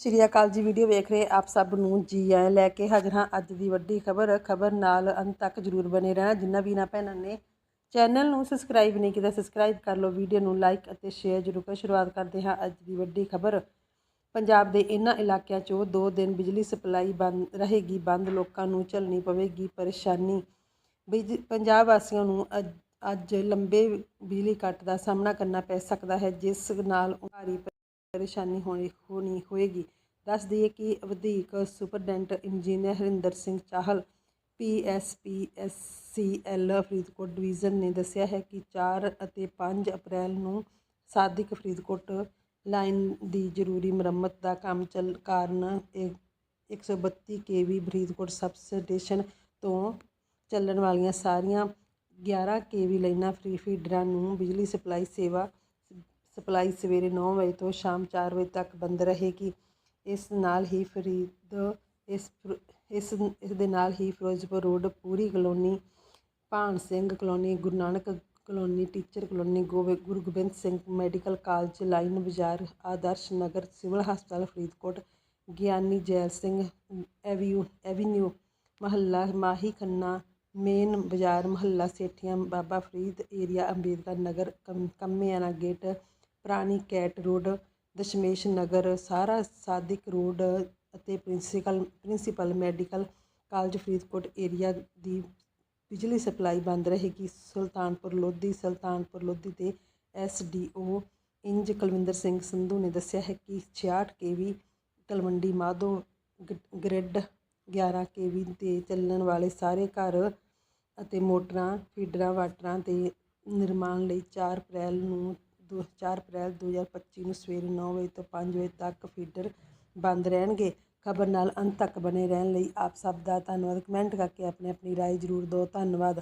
ਸ਼੍ਰੀ ਅਕਾਲ ਜੀ, ਵੀਡੀਓ ਵੇਖ ਰਹੇ ਆਪ ਸਭ ਨੂੰ ਜੀ ਆਇਆਂ ਲੈ ਕੇ ਹਾਜ਼ਰ ਹਾਂ ਅੱਜ ਦੀ ਵੱਡੀ ਖਬਰ। ਖਬਰ ਨਾਲ ਅੰਤ ਤੱਕ ਜਰੂਰ ਬਨੇ ਰਹਿਣਾ। ਜਿੰਨਾ ਵੀ ਨਾ ਭੈਣਾਂ ਨੇ ਚੈਨਲ ਨੂੰ ਸਬਸਕ੍ਰਾਈਬ ਨਹੀਂ ਕੀਤਾ ਸਬਸਕ੍ਰਾਈਬ ਕਰ ਲਓ, ਵੀਡੀਓ ਨੂੰ ਲਾਈਕ ਅਤੇ ਸ਼ੇਅਰ ਜ਼ਰੂਰ ਕਰ। ਸ਼ੁਰੂਆਤ ਕਰਦੇ ਹਾਂ ਅੱਜ ਦੀ ਵੱਡੀ ਖਬਰ। ਪੰਜਾਬ ਦੇ ਇਨ੍ਹਾਂ ਇਲਾਕਿਆਂ 'ਚੋਂ ਦੋ ਦਿਨ ਬਿਜਲੀ ਸਪਲਾਈ ਬੰਦ, ਰਹੇਗੀ ਬੰਦ, ਲੋਕਾਂ ਨੂੰ ਝੱਲਣੀ ਪਵੇਗੀ ਪਰੇਸ਼ਾਨੀ। ਬਿਜ, ਪੰਜਾਬ ਵਾਸੀਆਂ ਨੂੰ ਅੱਜ- ਅੱਜ ਲੰਬੇ ਬਿਜਲੀ ਕੱਟ ਦਾ ਸਾਹਮਣਾ ਕਰਨਾ ਪੈ ਸਕਦਾ ਹੈ, ਜਿਸ ਨਾਲ ਭਾਰੀ ਪਰੇਸ਼ਾਨੀ ਹੋਣੀ ਹੋਣੀ ਹੋਏਗੀ। ਦੱਸ ਦਈਏ ਕਿ ਵਧੀਕ superintendent engineer Harinder Singh Chahal PSPSCL Faridkot division ਨੇ ਦੱਸਿਆ ਹੈ ਕਿ 4 ਅਤੇ 5 ਅਪ੍ਰੈਲ ਨੂੰ ਸਾਦਿਕ ਫਰੀਦਕੋਟ ਲਾਈਨ ਦੀ ਜ਼ਰੂਰੀ ਮੁਰੰਮਤ ਦਾ ਕੰਮ ਚੱਲ ਕਾਰਨ ਇਹ 132 ਕੇਵੀ ਫਰੀਦਕੋਟ ਸਬ ਸਟੇਸ਼ਨ ਤੋਂ ਚੱਲਣ ਵਾਲੀਆਂ ਸਾਰੀਆਂ 11 ਕੇਵੀ ਲਾਈਨਾਂ ਫ੍ਰੀ ਫੀਡਰਾਂ ਨੂੰ ਬਿਜਲੀ ਸਪਲਾਈ ਸੇਵਾ ਸਪਲਾਈ ਸਵੇਰੇ 9 ਵਜੇ ਤੋਂ ਸ਼ਾਮ 4 ਵਜੇ ਤੱਕ ਬੰਦ ਰਹੇਗੀ। ਇਸ ਨਾਲ ਹੀ ਫਰੀਦ, ਇਸ ਫਰ- ਇਸ ਇਸ ਦੇ ਨਾਲ ਹੀ Ferozepur road, Puri colony Bhan Singh colony, Guru Nanak colony, teacher colony ਗੋਬਿ Guru Gobind Singh medical college, line Bazaar, Adarsh Nagar, civil ਹਸਪਤਾਲ, Faridkot, Giani Zail Singh avenue avenue, Mohalla Mahi Khanna, main Bazaar, Mohalla Sethian, Baba Farid, area Ambedkar Nagar ਕਮ- Kammiana gate ਪੁਰਾਣੀ cat road, Dashmesh Nagar, ਸਾਰਾ Sadiq road ਅਤੇ principal principal medical college Faridkot area ਦੀ ਬਿਜਲੀ supply ਬੰਦ ਰਹੇਗੀ। ਸੁਲਤਾਨਪੁਰ ਲੋਧੀ ਸੁਲਤਾਨਪੁਰ ਲੋਧੀ ਦੇ SDO ਇੰਜ ਕੁਲਵਿੰਦਰ ਸਿੰਘ ਸੰਧੂ ਨੇ ਦੱਸਿਆ ਹੈ ਕਿ 66 ਕੇਵੀ ਤਲਵੰਡੀ ਮਾਧੋ ਗ- ਗ੍ਰਿਡ 11 ਕੇਵੀ ਤੇ ਚੱਲਣ ਵਾਲੇ ਸਾਰੇ ਘਰ ਅਤੇ ਮੋਟਰਾਂ, ਫੀਡਰਾਂ, ਵਾਟਰਾਂ ਦੇ ਨਿਰਮਾਣ ਲਈ 4 ਅਪ੍ਰੈਲ ਨੂੰ ਦੋ ਚਾਰ ਅਪ੍ਰੈਲ ਦੋ ਹਜ਼ਾਰ ਪੱਚੀ ਨੂੰ ਸਵੇਰੇ ਨੌ ਵਜੇ ਤੋਂ ਪੰਜ ਵਜੇ ਤੱਕ ਫੀਡਰ ਬੰਦ ਰਹਿਣਗੇ। ਖਬਰ ਨਾਲ ਅੰਤ ਤੱਕ ਬਣੇ ਰਹਿਣ ਲਈ ਆਪ ਸਭ ਦਾ ਧੰਨਵਾਦ। ਕਮੈਂਟ ਕਰਕੇ ਆਪਣੀ ਆਪਣੀ ਰਾਏ ਜ਼ਰੂਰ ਦਿਓ। ਧੰਨਵਾਦ।